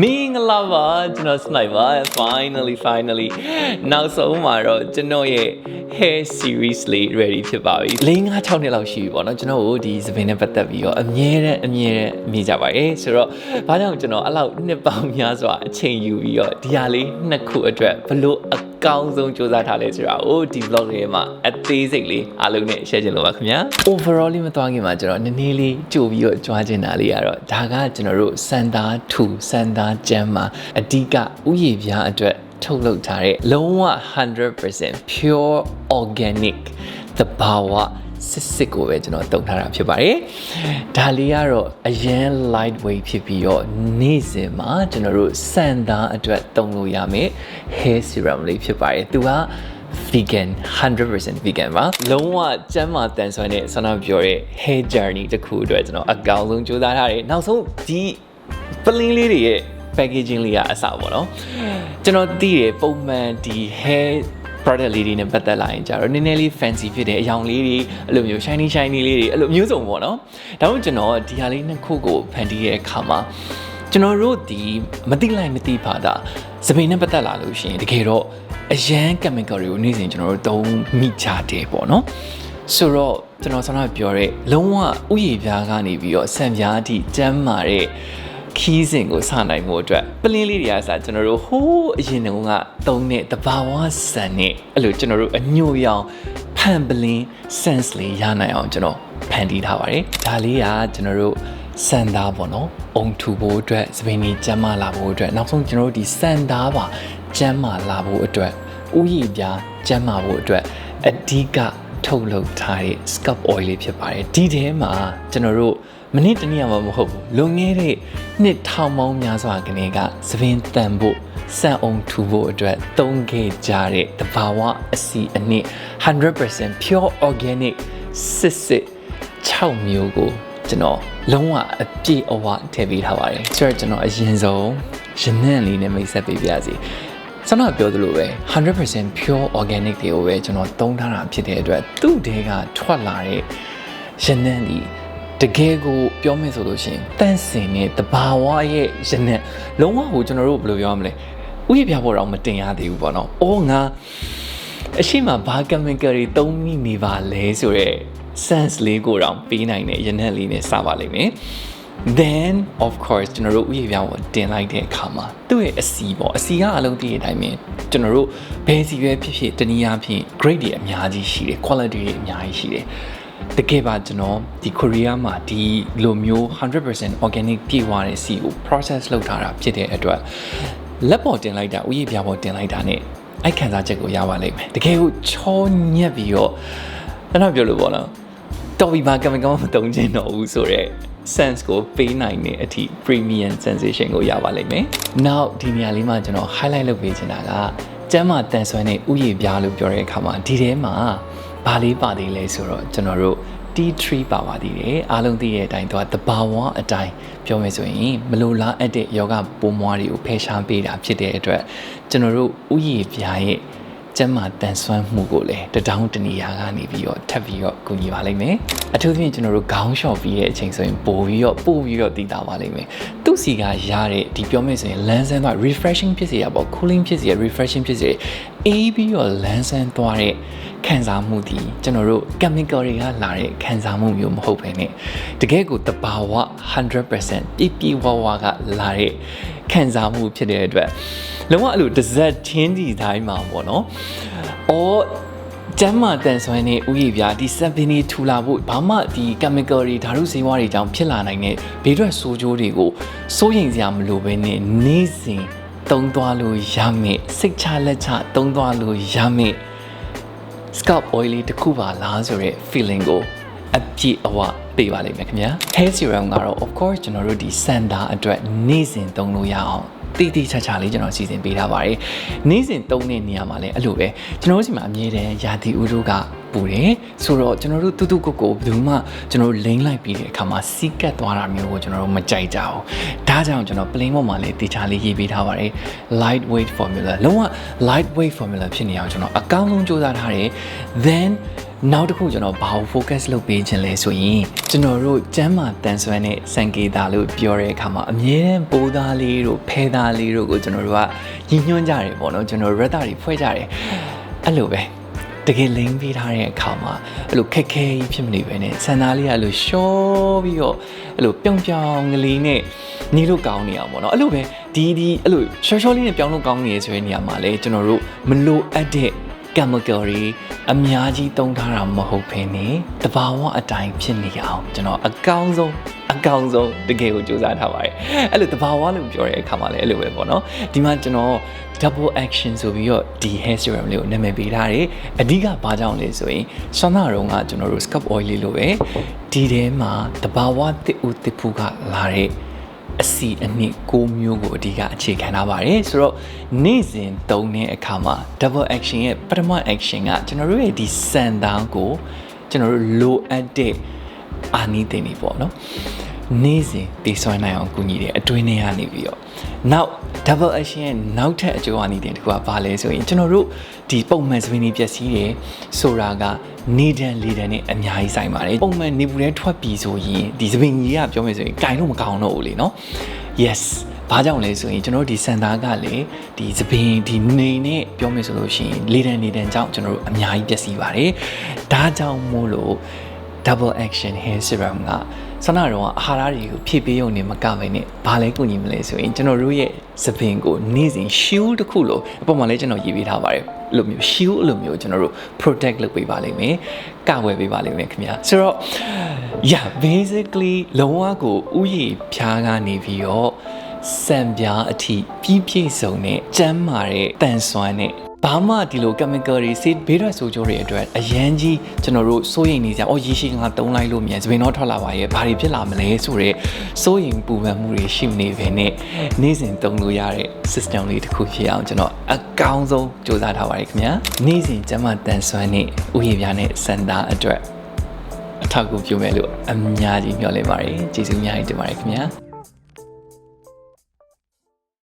မင်္ဂလာပါကျွန်တော် Sniper finally finally နောက်ဆုံးမှာတော့ကျွန်တော်ရဲ့ hair series လေး ready ဖြစ်ပါပြီ၄၅6နှစ်လောက်ရှိပြီပေါ့နော်ကျွန်တော်တို့ဒီသပင်နဲ့ပတ်သက်ပြီးတော့အမြဲတမ်းအမြဲတမ်းမြင်ကြပါတယ်ဆိုတော့ဘာကြောင့်ကျွန်တော်အဲ့လောက်နှစ်ပေါင်းများစွာအချိန်ယူပြီးတော့ဒီဟာလေးနှစ်ခုအတွက်ဘလို့အ ကောင်းဆုံးစူးစမ်းထားလဲဆိုတာကိုဒီ vlog လေးမှာအသေးစိတ်လေးအားလုံးနဲ့ share ချင်လို့ပါခင်ဗျာ overall လေးမသွားခင်မှာကျွန်တော်နည်းနည်းလေးကြိုပြီးတော့ကြွားချင်တာလေးကတော့ဒါကကျွန်တော်တို့စန်တာ2စန်တာကျမ်းမှာအဓိကဥယျာဉ်ပြားအတွက်ထုတ်လုပ်ထားတဲ့လုံးဝ100% pure organic သဘာဝ စစ်စစ်ကိုပဲကျွန်တော်တုံထားတာဖြစ်ပါတယ်။ဒါလေးကတော့အရန် light weight ဖြစ်ပြီးတော့နေ့စဉ်မှာကျွန်တော်တို့စံသားအတွက်တုံလို့ရမယ် hair serum လေးဖြစ်ပါတယ်။သူက vegan 100% vegan ပါလုံးဝကျန်းမာတန်ဆွမ်းတဲ့ဆန္ဒပြောတဲ့ hair journey တစ်ခုအတွက်ကျွန်တော်အကောင်းဆုံးကြိုးစားထားတယ်နောက်ဆုံးဒီပလင်းလေးတွေရဲ့ packaging လေးကအစပေါ့နော်ကျွန်တော်သိတယ်ပုံမှန်ဒီ hair product လေးတွေနဲ့ပတ်သက်လာရင်ကြတော့နည်းနည်းလေး fancy ဖြစ်တဲ့အယောင်လေးတွေအဲ့လိုမျိုး shiny shiny လေးတွေအဲ့လိုမျိုးစုံပေါ့နော်ဒါမှမဟုတ်ကျွန်တော်ဒီဟာလေးနှစ်ခုကိုဖန်တီးရဲ့အခါမှာကျွန်တော်တို့ဒီမတိလိုက်မတိပါတာစပိန်နဲ့ပတ်သက်လာလို့ရှိရင်တကယ်တော့အရန် chemical တွေကိုနေ့စဉ်ကျွန်တော်တို့သုံးမိကြတယ်ပေါ့နော်ဆိုတော့ကျွန်တော်ဆန္ဒပြောတဲ့လုံးဝဥယျာဉ်ပြားကနေပြီးတော့ဆံပြားအထိကျန်းမာတဲ့ ခီးစဉ်ကိုစနိုင်မှုအတွက်ပလင်းလေးတွေကစားကျွန်တော်တို့ဟိုးအရင်တုန်းကသုံးတဲ့တဘာဝဆန်နဲ့အဲ့လိုကျွန်တော်တို့အညို့ရောင်ဖန်ပလင်း sense လေးရနိုင်အောင်ကျွန်တော်ဖန်တီးထားပါတယ်ဒါလေးကကျွန်တော်တို့စန်သားပေါ့နော်အုံထူဖို့အတွက်စပင်းကြီးကျန်းမာလာဖို့အတွက်နောက်ဆုံးကျွန်တော်တို့ဒီစန်သားပါကျန်းမာလာဖို့အတွက်ဥယျာဉ်ပြားကျန်းမာဖို့အတွက်အဓိကထုတ်လုပ်ထားတဲ့ scalp oil လေးဖြစ်ပါတယ်ဒီထဲမှာကျွန်တော်တို့ မနစ်တနည်းမှမဟုတ်ဘူးလွန်ခဲ့တဲ့နှစ်ထောင်ပေါင်းများစွာကနေကသပင်တန်ဖို့စံအောင်ထူဖို့အတွက်သုံးခဲ့ကြတဲ့တဘာဝအစီအနှစ်100% pure organic စစ်စစ်6မျိုးကိုကျွန်တော်လုံးဝအပြည့်အဝထည့်ပေးထားပါတယ်ဆိုတော့ကျွန်တော်အရင်ဆုံးရနံ့လေးနဲ့မိတ်ဆက်ပေးပါရစေကျွန်တော်ပြောသလိုပဲ100% pure organic တွေကိုပဲကျွန်တော်သုံးထားတာဖြစ်တဲ့အတွက်သူ့တဲကထွက်လာတဲ့ရနံ့ဒီ တကယ်ကိုပြောမယ်ဆိုလို့ရှိရင်တန့်စင်တဲ့တဘာဝရဲ့ရနံ့လုံးဝဟိုကျွန်တော်တို့ဘယ်လိုပြောရမလဲဥယျာဉ်ပြဖို့တော့မတင်ရသေးဘူးပေါ့နော်။အော်ငါအရှိမဘာ chemical တွေသုံးမိနေပါလဲဆိုတော့ sense လေးကိုတော့ပေးနိုင်တဲ့ရနံ့လေးနဲ့စပါလိမ့်မယ်။ then of course ကျွန်တော်တို့ဥယျာဉ်ပြဖို့တင်လိုက်တဲ့အခါမှာသူ့ရဲ့အစီပေါ့အစီကအလုံးတည်းတဲ့အတိုင်းပဲကျွန်တော်တို့ဘယ်စီပဲဖြစ်ဖြစ်တနည်းအားဖြင့် grade တွေအများကြီးရှိတယ် quality တွေအများကြီးရှိတယ် တကယ်ပါကျွန်တော်ဒီကိုရီးယားမှာဒီလိုမျိုး100% organic ပြည့်ဝတဲ့စီကို process လုပ်ထားတာဖြစ်တဲ့အတွက်လက်ပေါ်တင်လိုက်တာဥယျာဉ်ပြပေါ်တင်လိုက်တာ ਨੇ အဲ့ခံစားချက်ကိုရပါလိမ့်မယ်တကယ်ကိုချောညက်ပြီးတော့အဲ့တော့ပြောလို့ပေါ့နော်တော်ပြီပါကံကံမတုံးချင်တော့ဘူးဆိုတော့ sense ကိုပေးနိုင်တဲ့အထိ premium sensation ကိုရပါလိမ့်မယ်။ Now ဒီနေရာလေးမှာကျွန်တော် highlight လုပ်ပေးချင်တာကကျမ်းမာတန်ဆွမ်းတဲ့ဥယျာဉ်ပြားလို့ပြောတဲ့အခါမှာဒီထဲမှာ ဘာလေးပါသေးလဲဆိုတော့ကျွန်တော်တို့ T3 ပါပါသေးတယ်အားလုံးသိတဲ့အတိုင်းတော့တဘာဝအတိုင်းပြောမယ်ဆိုရင်မလိုလားအပ်တဲ့ယောဂပိုးမွားတွေကိုဖယ်ရှားပေးတာဖြစ်တဲ့အတွက်ကျွန်တော်တို့ဥယျာဉ်ပြားရဲ့ကျမ်းမာတန်ဆွမ်းမှုကိုလည်းတတောင်းတနေရာကနေပြီးတော့ထပ်ပြီးတော့ကူညီပါလိမ့်မယ်အထူးသဖြင့်ကျွန်တော်တို့ခေါင်းလျှော့ပြီးတဲ့အချိန်ဆိုရင်ပို့ပြီးတော့ပို့ပြီးတော့တည်တာပါလိမ့်မယ်သူ့စီကရတဲ့ဒီပြောမယ်ဆိုရင်လန်းဆန်းသွား refreshing ဖြစ်စေရပေါ့ cooling ဖြစ်စေရ refreshing ဖြစ်စေရ အေးပြီးတော့လန်းဆန်းသွားတဲ့ခံစားမှုဒီကျွန်တော်တို့ chemical တွေကလာတဲ့ခံစားမှုမျိုးမဟုတ်ဘဲနဲ့တကယ်ကိုတဘာဝ100%ပြည့်ပြည့်ဝဝကလာတဲ့ခံစားမှုဖြစ်တဲ့အတွက်လုံးဝအဲ့လိုတစ်စက်ချင်းဒီတိုင်းမှာပေါ့နော်။အော်ကျမ်းမာတန်ဆွမ်းတဲ့ဥယျာဉ်ပြားဒီစက်ပင်းတွေထူလာဖို့ဘာမှဒီ chemical တွေဓာတုဆေးဝါးတွေကြောင့်ဖြစ်လာနိုင်တဲ့ဘေးထွက်ဆိုးကျိုးတွေကိုစိုးရိမ်စရာမလိုဘဲနဲ့နေ့စဉ် သုံးသွားလို့ရမယ်စိတ်ချလက်ချသုံးသွားလို့ရမယ် scalp oil လေးတစ်ခုပါလားဆိုတဲ့ feeling ကိုအပြည့်အဝပေးပါလိမ့်မယ်ခင်ဗျာ hair serum ကတော့ of course ကျွန်တော်တို့ဒီ sanda အတွက်နေ့စဉ်သုံးလို့ရအောင်တိတိကျကျလေးကျွန်တော်စီစဉ်ပေးထားပါတယ်နေ့စဉ်သုံးတဲ့နေရာမှာလည်းအဲ့လိုပဲကျွန်တော်တို့စီမှာအမြဲတမ်းယာတီဦးတို့က ပူတယ်ဆိုတော့ကျွန်တော်တို့တူတူကိုကိုဘယ်သူမှကျွန်တော်တို့လိမ့်လိုက်ပြီးတဲ့အခါမှာစီးကတ်သွားတာမျိုးကိုကျွန်တော်တို့မကြိုက်ကြအောင်ဒါကြောင့်ကျွန်တော် plane ပေါ်မှာလည်းတေချာလေးရေးပေးထားပါတယ် light weight formula လုံးဝ light weight formula ဖြစ်နေအောင်ကျွန်တော်အကောင်းဆုံးစူးစမ်းထားတယ် then နောက်တစ်ခုကျွန်တော်ဘာကို focus လုပ်ပေးခြင်းလဲဆိုရင်ကျွန်တော်တို့ကျမ်းမာတန်ဆွမ်းတဲ့စံကေတာလို့ပြောတဲ့အခါမှာအမြဲတမ်းပိုးသားလေးတို့ဖဲသားလေးတို့ကိုကျွန်တော်တို့ကရည်ညွှန်းကြတယ်ပေါ့နော်ကျွန်တော်ရတာတွေဖွဲ့ကြတယ်အဲ့လိုပဲ တကယ်လိမ့်ပေးထားတဲ့အခါမှာအဲ့လိုခက်ခဲကြီးဖြစ်မနေပဲနဲ့ဆန္ဒလေးကအဲ့လိုရှော့ပြီးတော့အဲ့လိုပြောင်ပြောင်ကလေးနဲ့နေလို့ကောင်းနေအောင်ပေါ့နော်အဲ့လိုပဲဒီဒီအဲ့လိုရှော့ရှော့လေးနဲ့ပြောင်းလို့ကောင်းနေရဆိုတဲ့နေရာမှာလဲကျွန်တော်တို့မလိုအပ်တဲ့ chemical တွေအများကြီးသုံးထားတာမဟုတ်ဘဲနဲ့တဘာဝအတိုင်းဖြစ်နေအောင်ကျွန်တော်အကောင်းဆုံး အကောင်းဆုံးတကယ်ကိုစူးစမ်းထားပါတယ်အဲ့လိုတဘာဝလို့ပြောတဲ့အခါမှာလည်းအဲ့လိုပဲပေါ့နော်ဒီမှာကျွန်တော် double action ဆိုပြီးတော့ဒီ hair serum လေးကိုနာမည်ပေးထားတယ်အဓိကဘာကြောင့်လဲဆိုရင်ဆွမ်းနာတော့ကကျွန်တော်တို့ scalp oil လေးလိုပဲဒီထဲမှာတဘာဝတစ်ဦးတစ်ဖူးကလာတဲ့အစီအနှစ်ကိုမျိုးကိုအဓိကအခြေခံထားပါတယ်ဆိုတော့နေ့စဉ်သုံးတဲ့အခါမှာ double action ရဲ့ပထမ action ကကျွန်တော်တို့ရဲ့ဒီစံတောင်းကိုကျွန်တော်တို့လိုအပ်တဲ့အာနိသင်တွေပေါ့နော် နေ့စဉ်တည်ဆွမ်းနိုင်အောင်ကူညီတယ်အတွင်းထဲကနေပြီးတော့နောက် double action ရဲ့နောက်ထပ်အကျိုးအာနိသင်တစ်ခုကဘာလဲဆိုရင်ကျွန်တော်တို့ဒီပုံမှန်စပင်းကြီးပျက်စီးတယ်ဆိုတာကနေဒန်လေဒန်နဲ့အများကြီးဆိုင်ပါတယ်ပုံမှန်နေပူထဲထွက်ပြီးဆိုရင်ဒီစပင်းကြီးကပြောမယ်ဆိုရင်ကင်လို့မကောင်းတော့ဘူးလေနော် yes ဘာကြောင့်လဲဆိုရင်ကျွန်တော်တို့ဒီစန်တာကလေဒီသပင်ဒီနေနဲ့ပြောမယ်ဆိုလို့ရှိရင်လေတံနေတံကြောင့်ကျွန်တော်တို့အများကြီးပျက်စီးပါတယ်ဒါကြောင့်မို့လို့ double action hair serum ကဆန္ဒတော့အာဟာရတွေကိုဖြည့်ပေးရုံနဲ့မကပဲနဲ့ဘာလဲကူညီမလဲဆိုရင်ကျွန်တော်တို့ရဲ့သပင်ကိုနေ့စဉ် shield တစ်ခုလိုအပေါ်မှာလည်းကျွန်တော်ရေးပေးထားပါတယ်အဲ့လိုမျိုး shield အဲ့လိုမျိုးကျွန်တော်တို့ protect လုပ်ပေးပါလိမ့်မယ်ကာဝယ်ပေးပါလိမ့်မယ်ခင်ဗျာဆိုတော့ yeah basically လုံးဝကိုဥယျာဉ်ဖြားကနေပြီးတော့စံပြားအထိပြီးပြည့်စုံတဲ့ကျန်းမာတဲ့တန်ဆွမ်းတဲ့ ဘာမှဒီလို chemical တွေ seed ဘေးထွက်ဆိုးကျိုးတွေအတွက်အရန်ကြီးကျွန်တော်တို့စိုးရိမ်နေကြ။အော်ရေရှိငါတုံးလိုက်လို့မြန်စပင်တော့ထွက်လာပါရဲ့။ဘာတွေဖြစ်လာမလဲဆိုတော့စိုးရိမ်ပူပန်မှုတွေရှိနေပဲနဲ့နေ့စဉ်တုံးလို့ရတဲ့ system လေးတစ်ခုဖြစ်အောင်ကျွန်တော်အကောင်းဆုံးစူးစမ်းထားပါတယ်ခင်ဗျာ။နေ့စဉ်ကျန်းမာတန်ဆွမ်းတဲ့ဥယျာဉ်ပြားနဲ့စံသားအတွက်အထောက်အကူပြုမယ်လို့အများကြီးမျှော်လင့်ပါတယ်။ကျေးဇူးအများကြီးတင်ပါတယ်ခင်ဗျာ။